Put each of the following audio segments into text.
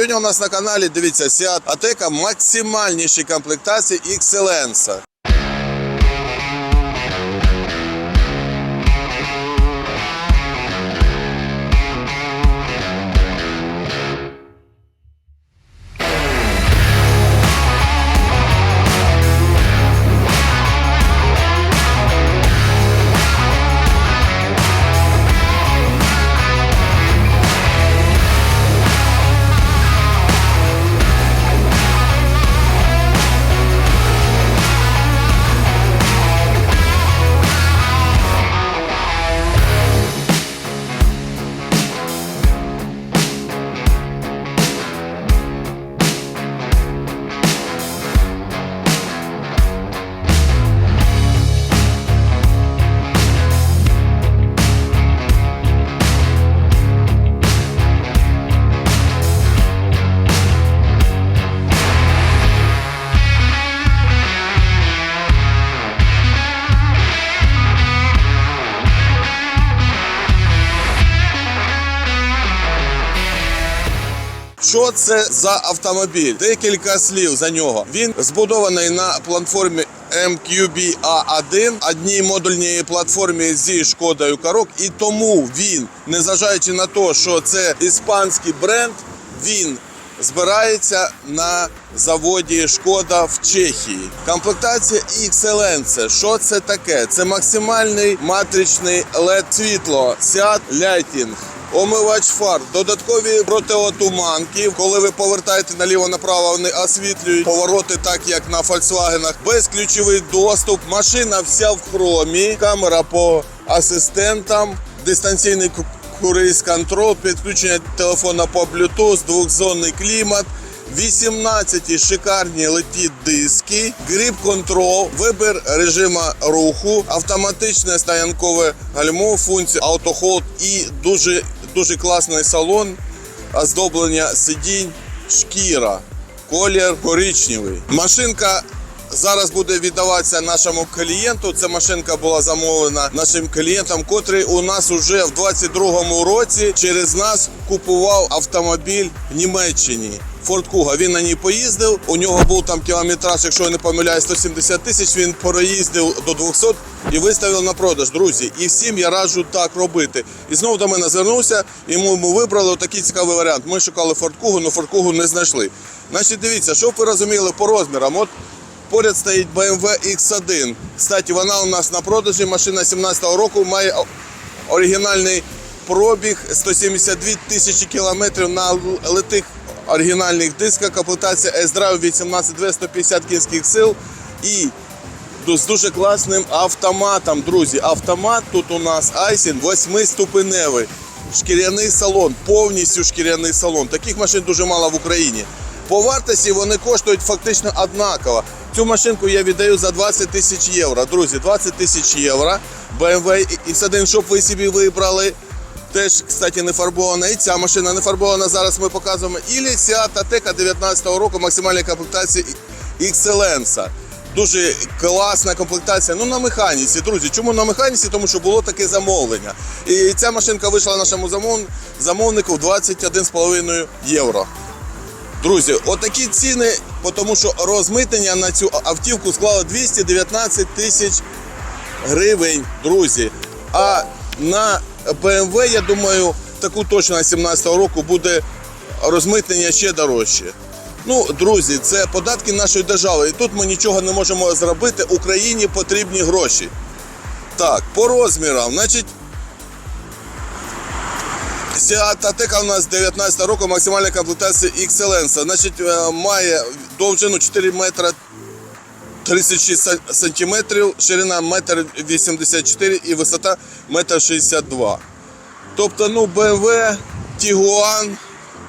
Сьогодні у нас на каналі дивіться Seat Ateca максимальніші комплектації Excellence. Що це за автомобіль? Декілька слів за нього. Він збудований на платформі MQB A1, одній модульній платформі зі шкодою корок, і тому він, незважаючи на те, що це іспанський бренд, він збирається на заводі Шкода в Чехії. Комплектація Excellence. Що це таке? Це максимальний матричний LED світло Seat Lighting. Омивач фар, додаткові протиотуманки. Коли ви повертаєте наліво-направо, вони освітлюють повороти, так як на Volkswagen. Безключовий доступ. Машина вся в хромі. Камера по асистентам, дистанційний круїз контроль, підключення телефона по Bluetooth, двохзонний клімат. 18 шикарні леті диски, гріп контрол, вибір режиму руху, автоматичне стоянкове гальмо, функція автохолд і дуже, дуже класний салон, оздоблення сидінь, шкіра, колір коричневий. Машинка зараз буде віддаватися нашому клієнту. Ця машинка була замовлена нашим клієнтом, котрий у нас уже в 22-му році через нас купував автомобіль в Німеччині. Форд Куга. Він на ній поїздив. У нього був там кілометраж, якщо я не помиляюсь, 170 тисяч. Він проїздив до 200 і виставив на продаж. Друзі, і всім я раджу так робити. І знову до мене звернувся. і ми вибрали такий цікавий варіант. Ми шукали Форд Кугу, але Форд Кугу не знайшли. Значить, дивіться, щоб ви розуміли по розмірам. От Поряд стоїть BMW X1. Кстати, вона у нас на продажі. Машина 17-го року має оригінальний пробіг 172 тисячі кілометрів на литих оригінальних дисках. Комплектація S-Drive 18 150 кінських сил і з дуже класним автоматом, друзі. Автомат тут у нас Айсін 8-ступеневий. Шкіряний салон, повністю шкіряний салон. Таких машин дуже мало в Україні. По вартості вони коштують фактично однаково. Цю машинку я віддаю за 20 тисяч євро. Друзі, 20 тисяч євро. BMW X1, щоб ви собі вибрали. Теж, кстати, не фарбована. І ця машина не фарбована. Зараз ми показуємо. І Seat Ateca 19 року максимальної комплектації Excellence. Дуже класна комплектація. Ну на механіці, друзі. Чому на механіці? Тому що було таке замовлення. І ця машинка вийшла нашому замов... замовнику в 21,5 євро. Друзі, отакі ціни, тому що розмитнення на цю автівку склало 219 тисяч гривень, друзі. А на BMW, я думаю, таку точно 17-го року буде розмитнення ще дорожче. Ну, друзі, це податки нашої держави. І тут ми нічого не можемо зробити. Україні потрібні гроші. Так, по розмірам, значить. Ateca у нас 19 року максимальна комплектація Excellence. Значить, е, має довжину 4 метра 36 сан- сантиметрів, ширина 1,84 м і висота 1,62 м. Тобто, ну, BMW, Tiguan,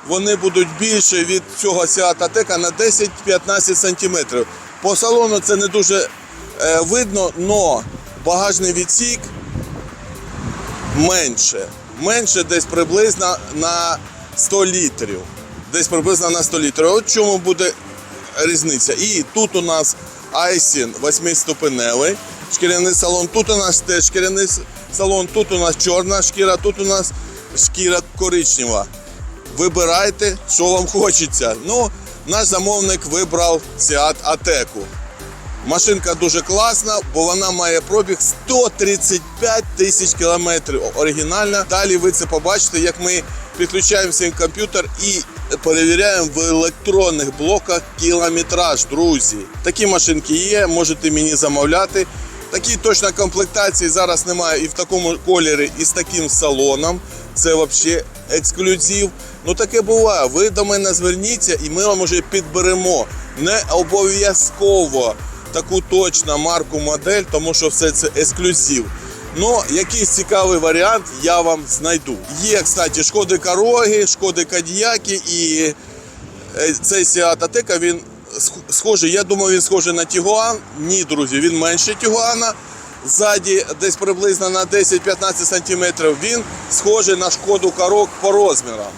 вони будуть більше від цього Ateca на 10-15 сантиметрів. По салону це не дуже е, видно, але багажний відсік менше. Менше десь приблизно на 100 літрів. Десь приблизно на 100 літрів. От чому буде різниця. І тут у нас Айсін 8-ступеневий шкіряний салон. Тут у нас теж шкіряний салон, тут у нас чорна шкіра, тут у нас шкіра коричнева. вибирайте, що вам хочеться. Ну, наш замовник вибрав Seat Атеку. Машинка дуже класна, бо вона має пробіг 135 тисяч кілометрів. Оригінальна. Далі ви це побачите, як ми підключаємо свій комп'ютер і перевіряємо в електронних блоках кілометраж, друзі. Такі машинки є, можете мені замовляти. Такі точно комплектації зараз немає і в такому кольорі, і з таким салоном. Це взагалі ексклюзив. Ну таке буває. Ви до мене зверніться, і ми вам уже підберемо. Не обов'язково таку точну марку модель, тому що все це ексклюзив. Ну, якийсь цікавий варіант я вам знайду. Є, кстати, шкоди Короги, шкоди Кадіяки і е, цей Seat Атека, він сх- схожий, я думаю, він схожий на Тігуан. Ні, друзі, він менше Тігуана. Ззаді десь приблизно на 10-15 см. Він схожий на шкоду Корок по розмірам.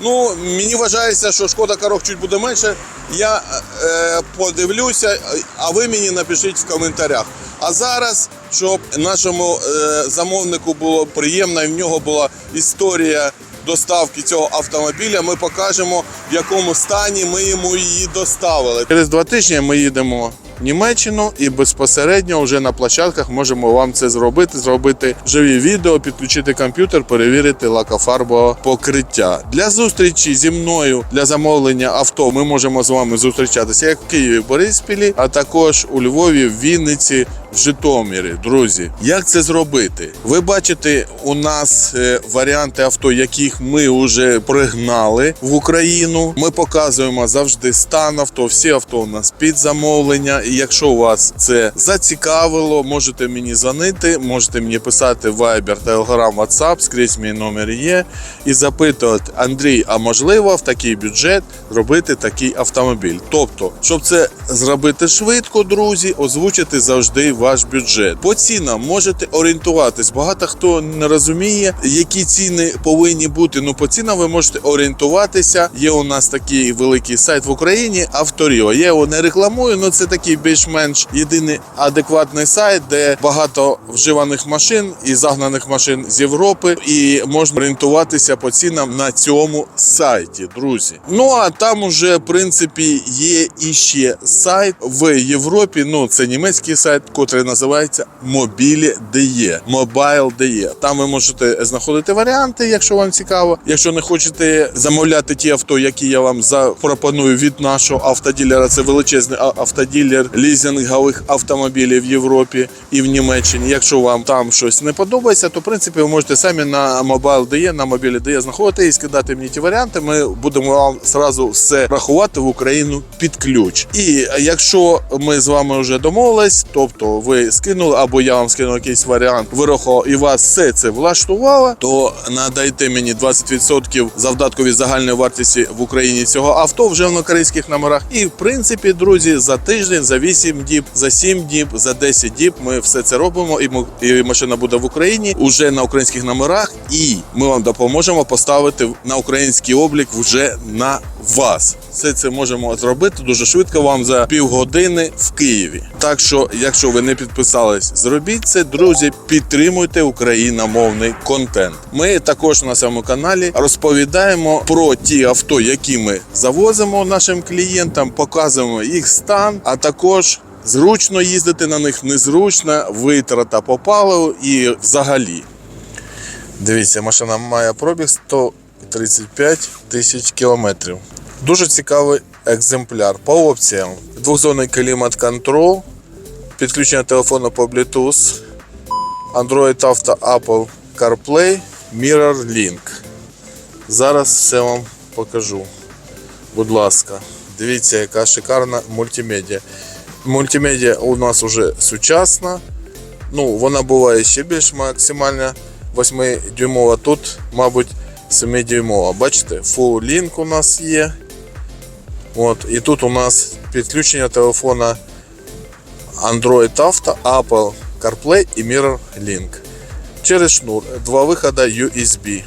Ну, мені вважається, що шкода корок чуть буде менше. Я е, подивлюся, а ви мені напишіть в коментарях. А зараз, щоб нашому е, замовнику було приємно, і в нього була історія доставки цього автомобіля, ми покажемо, в якому стані ми йому її доставили. Через два тижні ми їдемо в Німеччину і безпосередньо вже на площадках можемо вам це зробити, зробити живі відео, підключити комп'ютер, перевірити лакофарбове покриття. Для зустрічі зі мною для замовлення авто ми можемо з вами зустрічатися як в Києві, Бориспілі, а також у Львові, в Вінниці. В Житомирі, друзі, як це зробити? Ви бачите, у нас е, варіанти авто, яких ми вже пригнали в Україну. Ми показуємо завжди стан авто. Всі авто у нас під замовлення. І якщо вас це зацікавило, можете мені дзвонити, можете мені писати Viber, Telegram, WhatsApp, скрізь мій номер є, і запитувати Андрій, а можливо в такий бюджет зробити такий автомобіль. Тобто, щоб це зробити швидко, друзі, озвучити завжди ваш бюджет. По цінам можете орієнтуватись. Багато хто не розуміє, які ціни повинні бути. Ну по цінам ви можете орієнтуватися. Є у нас такий великий сайт в Україні Авторіо. Я його не рекламую, але це такий більш-менш єдиний адекватний сайт, де багато вживаних машин і загнаних машин з Європи, і можна орієнтуватися по цінам на цьому сайті, друзі. Ну а там уже в принципі є іще сайт в Європі. Ну це німецький сайт, котрий називається Mobile.de. Mobile.de. Там ви можете знаходити варіанти, якщо вам цікаво. Якщо не хочете замовляти ті авто, які я вам запропоную від нашого автоділера, це величезний автоділер лізингових автомобілів в Європі і в Німеччині. Якщо вам там щось не подобається, то в принципі ви можете самі на Mobile.de, на Mobile.de знаходити і скидати мені ті варіанти. Ми будемо вам зразу все рахувати в Україну під ключ. І якщо ми з вами вже домовились, тобто ви скинули або я вам скинув якийсь варіант вирахував і вас все це влаштувало, то надайте мені 20% завдатку від загальної вартості в Україні цього авто вже на корейських номерах. І в принципі, друзі, за тиждень, за 8 діб, за 7 діб, за 10 діб ми все це робимо, і, і машина буде в Україні уже на українських номерах, і ми вам допоможемо поставити на український облік вже на вас. Все це можемо зробити дуже швидко вам за півгодини в Києві. Так що, якщо ви не підписались, зробіть це, друзі, підтримуйте україномовний контент. Ми також на цьому каналі розповідаємо про ті авто, які ми завозимо нашим клієнтам, показуємо їх стан, а також зручно їздити на них, незручно, витрата по паливу і взагалі. Дивіться, машина має пробіг 135 тисяч кілометрів. Дуже цікавий екземпляр. По опціям: двохзонний клімат контрол, підключення телефону по Bluetooth, Android Auto Apple CarPlay, Mirror Link. Зараз все вам покажу. Будь ласка, дивіться, яка шикарна мультимедіа. Мультимедіа у нас вже сучасна. Ну, вона буває ще більш максимальна 8-дюймова. Тут, мабуть, 7-дюймова. Бачите, Full Link у нас є. От, і тут у нас підключення телефона Android Auto, Apple CarPlay і Mirror Link. Через шнур, два виходи USB.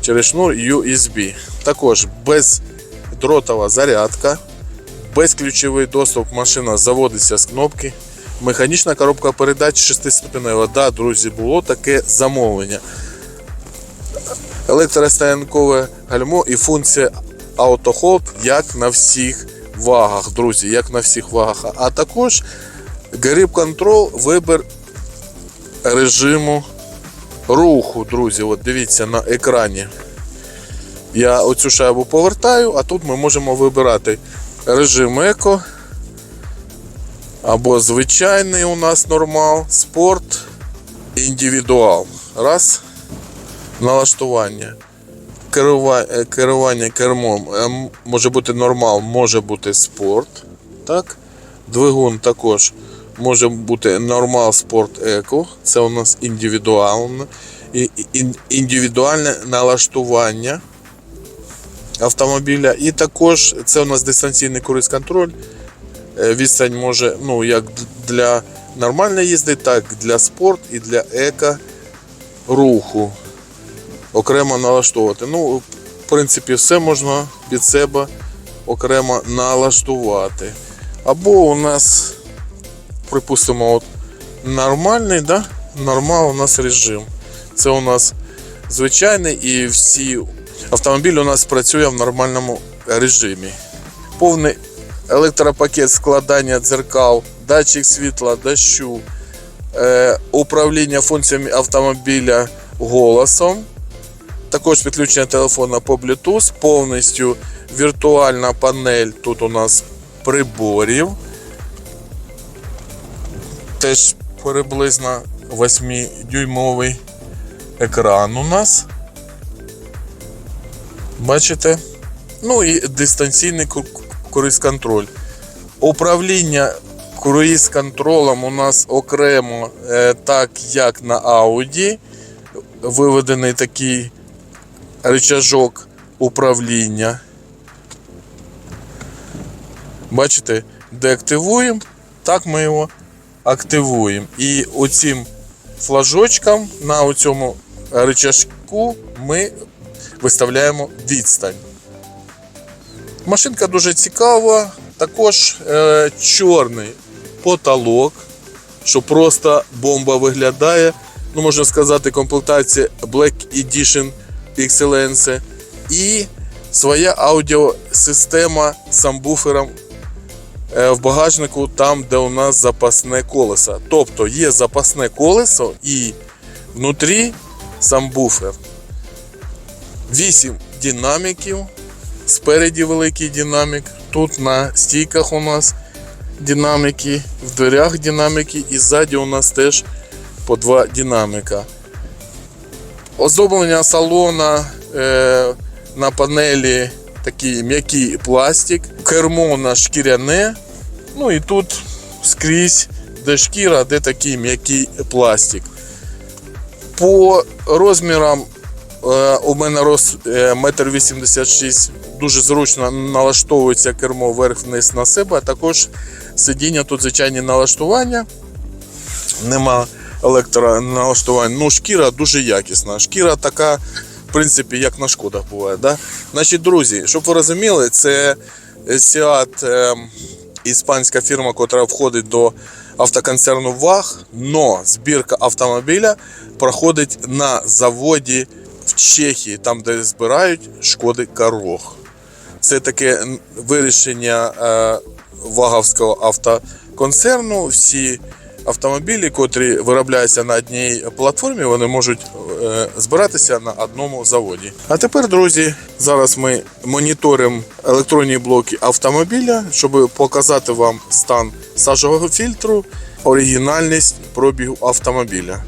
Через шнур USB. Також бездротова зарядка, безключовий доступ машина заводиться з кнопки. Механічна коробка передач 6-ступенева. Да, друзі, було таке замовлення. Електростоянкове гальмо і функція автохолд як на всіх вагах, друзі, як на всіх вагах. А також гріп контрол, вибір режиму руху, друзі. От дивіться на екрані. Я оцю шайбу повертаю, а тут ми можемо вибирати режим еко. Або звичайний у нас нормал, спорт, індивідуал. Раз. Налаштування. Е, Керування кермом е, може бути нормал, може бути спорт. Так? Двигун також може бути нормал, спорт, еко. Це у нас індивідуальне, і- і- індивідуальне налаштування автомобіля. І також це у нас дистанційний круїз контроль. Е, Відстань може, ну, як для нормальної їзди, так для спорт і для еко руху окремо налаштовувати. Ну, в принципі, все можна під себе окремо налаштувати. Або у нас, припустимо, от нормальний, да? нормал у нас режим. Це у нас звичайний і всі автомобіль у нас працює в нормальному режимі. Повний електропакет складання дзеркал, датчик світла, дощу, е, управління функціями автомобіля голосом. Також підключення телефона по Bluetooth, повністю віртуальна панель тут у нас приборів. Теж приблизно 8-дюймовий екран у нас. Бачите? Ну і дистанційний круїз-контроль. Управління круїз-контролем у нас окремо, е, так як на Audi. Виведений такий рычажок управління. Бачите, деактивуємо, так ми його активуємо. І оцим флажочком на цьому рычажку ми виставляємо відстань. Машинка дуже цікава, також е, чорний потолок, що просто бомба виглядає. Ну, можна сказати, комплектація Black Edition Excellence і своя аудіосистема з самбуфером е, в багажнику, там, де у нас запасне колесо. Тобто є запасне колесо і внутрі самбуфер. 8 динаміків. Спереді великий динамік. Тут на стійках у нас динаміки, в дверях динаміки і ззаді у нас теж по два динаміка. Оздоблення салона е, на панелі такий м'який пластик, кермо на шкіряне. Ну і тут скрізь, де шкіра, де такий м'який пластик. По розмірам е, у мене е, 1,86 м. Дуже зручно налаштовується кермо вверх-вниз на себе, а також сидіння тут звичайні налаштування. Нема електроналаштувань. Ну, шкіра дуже якісна. Шкіра така, в принципі, як на шкодах буває. Да? Значить, друзі, щоб ви розуміли, це Seat е, іспанська фірма, яка входить до автоконцерну ВАГ, но збірка автомобіля проходить на заводі в Чехії, там, де збирають шкоди Карох. Це таке вирішення е, ваговського автоконцерну. Всі автомобілі, котрі виробляються на одній платформі, вони можуть е, збиратися на одному заводі. А тепер, друзі, зараз ми моніторимо електронні блоки автомобіля, щоб показати вам стан сажового фільтру, оригінальність пробігу автомобіля.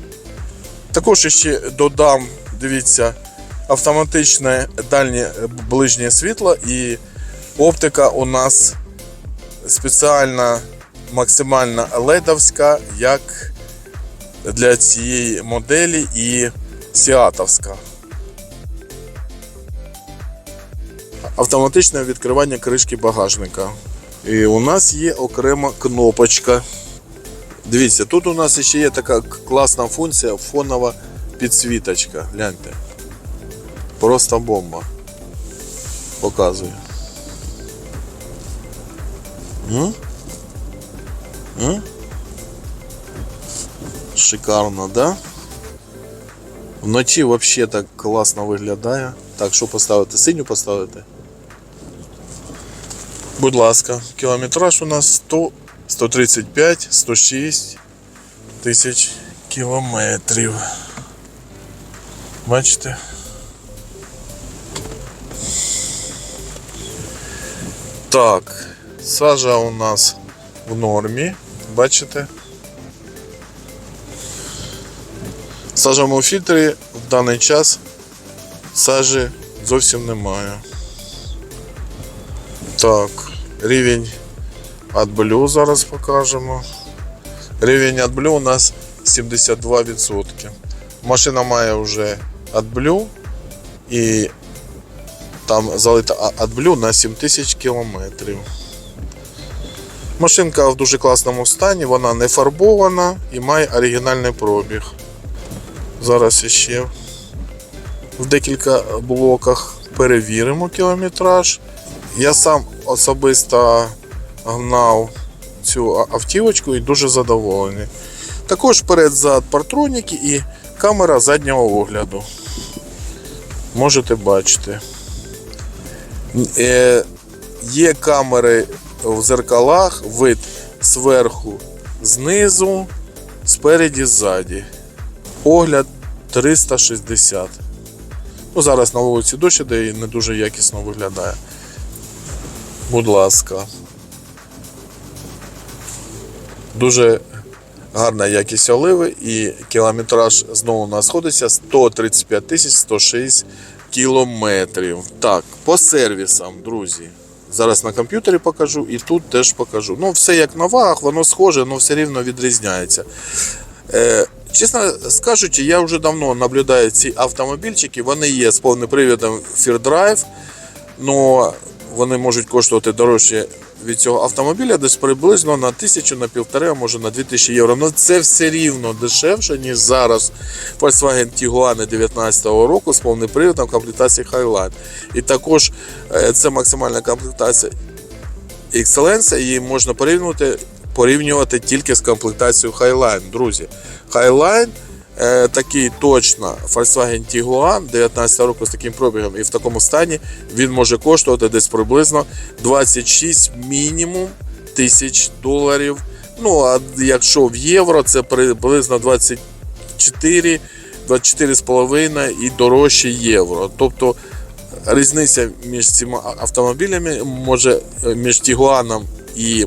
Також ще додам, дивіться, автоматичне дальнє ближнє світло і оптика у нас спеціальна максимальна ледовська, як для цієї моделі і сіатовська. Автоматичне відкривання кришки багажника. І у нас є окрема кнопочка. Дивіться, тут у нас ще є така класна функція фонова підсвіточка. Гляньте. Просто бомба. Показую. М? Шикарно, да? Вночі взагалі так класно виглядає. Так, що поставити? Синю поставити? Будь ласка, кілометраж у нас 100, 135, 106 тисяч кілометрів. Бачите? Так, сажа у нас в нормі, Бачите? В сажовому фільтрі в даний час сажі зовсім немає. Так, рівень AdBlue зараз покажемо. Рівень AdBlue у нас 72%. Машина має вже AdBlue і там залита А- AdBlue на 7000 кілометрів. Машинка в дуже класному стані, вона не фарбована і має оригінальний пробіг. Зараз іще в декілька блоках перевіримо кілометраж. Я сам особисто гнав цю автівочку і дуже задоволений. Також перед-зад партроніки і камера заднього огляду. Можете бачити. Е, є камери в зеркалах, вид зверху, знизу, спереді, ззаді. Огляд 360. Ну, зараз на вулиці дощ іде і не дуже якісно виглядає. Будь ласка. Дуже гарна якість оливи і кілометраж знову у нас сходиться 135 106 кілометрів. Так, по сервісам, друзі. Зараз на комп'ютері покажу і тут теж покажу. Ну, все як на вагах, воно схоже, але все рівно відрізняється. Е, чесно скажучи, я вже давно наблюдаю ці автомобільчики. Вони є з повним привідом фірдрайв, але вони можуть коштувати дорожче від цього автомобіля, десь приблизно на тисячу, на півтори, а може на 2000 євро. Ну це все рівно дешевше, ніж зараз Volkswagen Tiguan 2019 року з повним привідом комплектації Highline. І також е, це максимальна комплектація Excellence, її можна порівнювати, порівнювати тільки з комплектацією Highline, друзі. Highline такий точно Volkswagen Tiguan 19 року з таким пробігом і в такому стані він може коштувати десь приблизно 26 мінімум тисяч доларів. Ну, а якщо в євро, це приблизно 24, 24,5 і дорожче євро. Тобто різниця між цими автомобілями може е, між Тігуаном і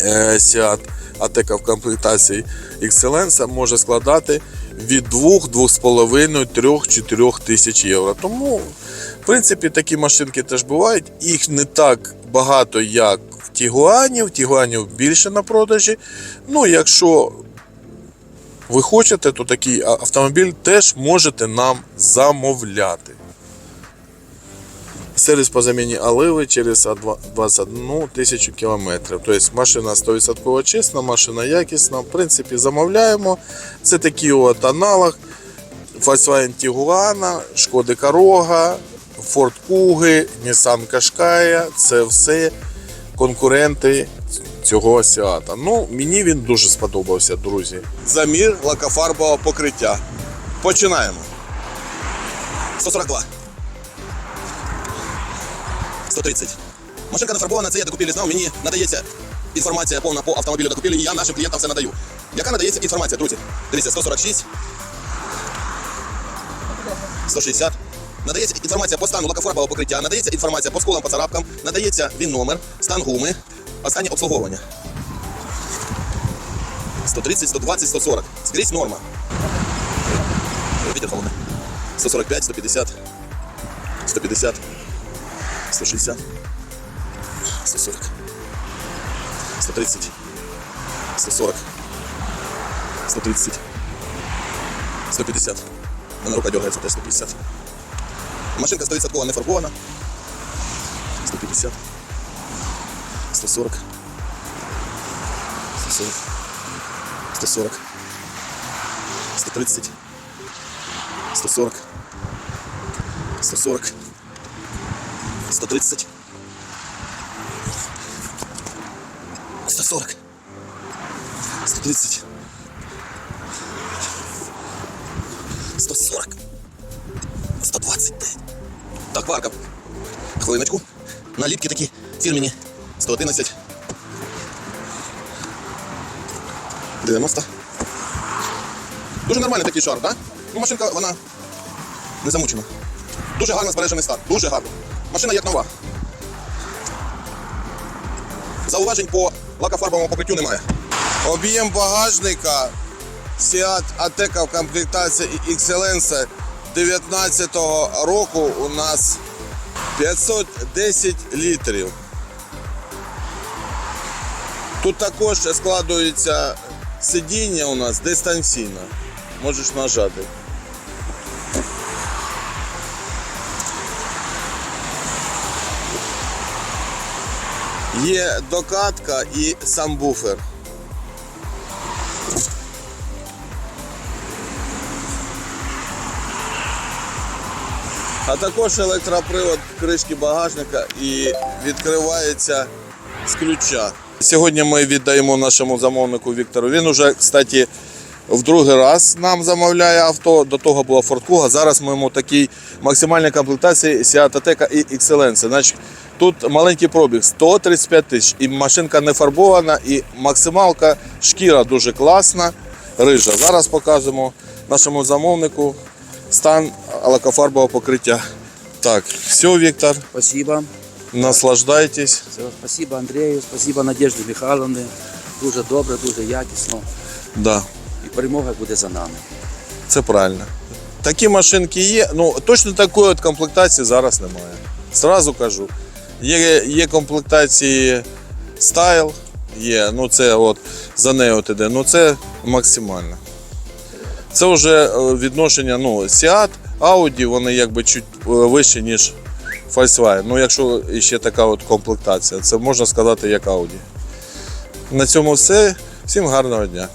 е, Seat Ateca в комплектації Excellence може складати від 2, 2,5, 3, 4 тисяч євро. Тому, в принципі, такі машинки теж бувають. Їх не так багато, як в Тігуанів. Тігуанів більше на продажі. Ну, якщо ви хочете, то такий автомобіль теж можете нам замовляти. Сервіс по заміні оливи через 21 тисячу кілометрів. Тобто машина 100% чисна, машина якісна. В принципі, замовляємо. Це такий от аналог Volkswagen Tiguan, Шкоди Корога, Ford Kuga, Nissan Qashqai. Це все конкуренти цього Сіата. Ну, мені він дуже сподобався, друзі. Замір лакофарбового покриття. Починаємо. 142. 130. Машинка не фарбована, це я докупілі знав. Мені надається інформація повна по автомобілю докупілі, і я нашим клієнтам все надаю. Яка надається інформація, друзі? Дивіться, 146. 160. Надається інформація по стану лакофарбового покриття, надається інформація по сколам, по царапкам, надається він номер, стан гуми, останнє обслуговування. 130, 120, 140. Скрізь норма. Вітер холодний. 145, 150, 150, 160, 140, 130, 140, 130, 150. У мене рука дергається теж 150. Машинка 100% не фарбована. 150, 140, 140. 140, 130, 140, 140, 130, 140, 130, 140. 129. Так, парка. Хвилиночку. Наліпки такі фірмені. 111. 90. Дуже нормальний такий шар, так? Ну, машинка, вона не замучена. Дуже гарно збережений стан. Дуже гарно. Машина як нова. Зауважень по лакофарбовому покриттю немає. Об'єм багажника Seat Ateca в комплектації Excellence 19 року у нас 510 літрів. Тут також складується сидіння у нас дистанційно. Можеш нажати. Є докатка і сам буфер. А також електропривод кришки багажника і відкривається з ключа. Сьогодні ми віддаємо нашому замовнику Віктору. Він уже, кстати, в другий раз нам замовляє авто. До того була Kuga. Зараз ми йому такій максимальній комплектації Ateca і Excellence. Тут маленький пробіг 135 тисяч. І машинка не фарбована, і максималка шкіра дуже класна, рижа. Зараз покажемо нашому замовнику стан лакофарбового покриття. Так, все, Віктор, Спасибо. наслаждайтесь. Все, спасибо Андрею, спасибо Надежді Михайловні. Дуже добре, дуже якісно. Да, І перемога буде за нами. це правильно. Такі машинки є. Ну, точно такої от комплектації зараз немає. Зразу кажу. Є, є комплектації стайл, є, ну це от за нею іде, ну це максимально. Це вже е, відношення, ну, Seat, Audi, вони якби чуть е, вищі, ніж Volkswagen. Ну, якщо ще така от комплектація, це можна сказати як Audi. На цьому все. Всім гарного дня.